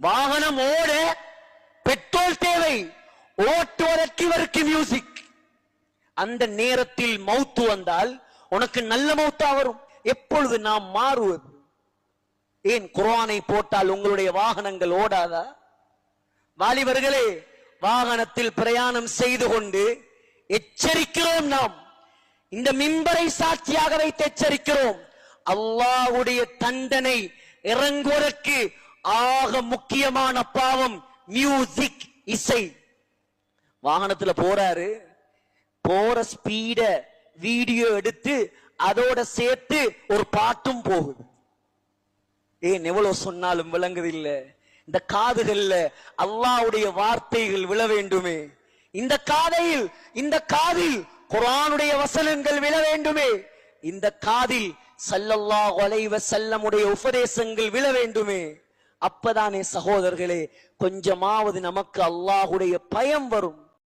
வாகனம் ஓட பெட்ரோல் தேவை. ஓட்டுவதற்கு இவருக்கு மியூசிக் அந்த நேரத்தில் மௌத்து வந்தால் உனக்கு நல்ல மௌத்தா வரும். எப்பொழுது நாம் மாறுவது? ஏன் குரானை போட்டால் உங்களுடைய வாகனங்கள் ஓடாதா? வாலிபர்களே வாகனத்தில் பிரயாணம் செய்து கொண்டு எச்சரிக்கிறோம் நாம். இந்த மின்பரை சாட்சியாக வைத்து எச்சரிக்கிறோம். அல்லாஹ்வுடைய தண்டனை இறங்குவதற்கு ஆக முக்கியமான பாவம் மியூசிக் இசை. வாகனத்துல போறாரு. போற ஸ்பீட வீடியோ எடுத்து அதோட சேர்த்து ஒரு பாட்டும் போகுது. ஏன் எவ்வளவு சொன்னாலும் விளங்குது இல்ல இந்த காதுகள்ல அல்லாவுடைய வார்த்தைகள் விழ வேண்டுமே. இந்த காதையில் இந்த காதில் குரானுடைய வசனங்கள் விழ வேண்டுமே. இந்த காதில் சல்லல்லா ஒலைவ செல்லமுடைய உபதேசங்கள் விழ வேண்டுமே. அப்பதானே சகோதரர்களே கொஞ்சமாவது நமக்கு அல்லாஹுடைய பயம் வரும்.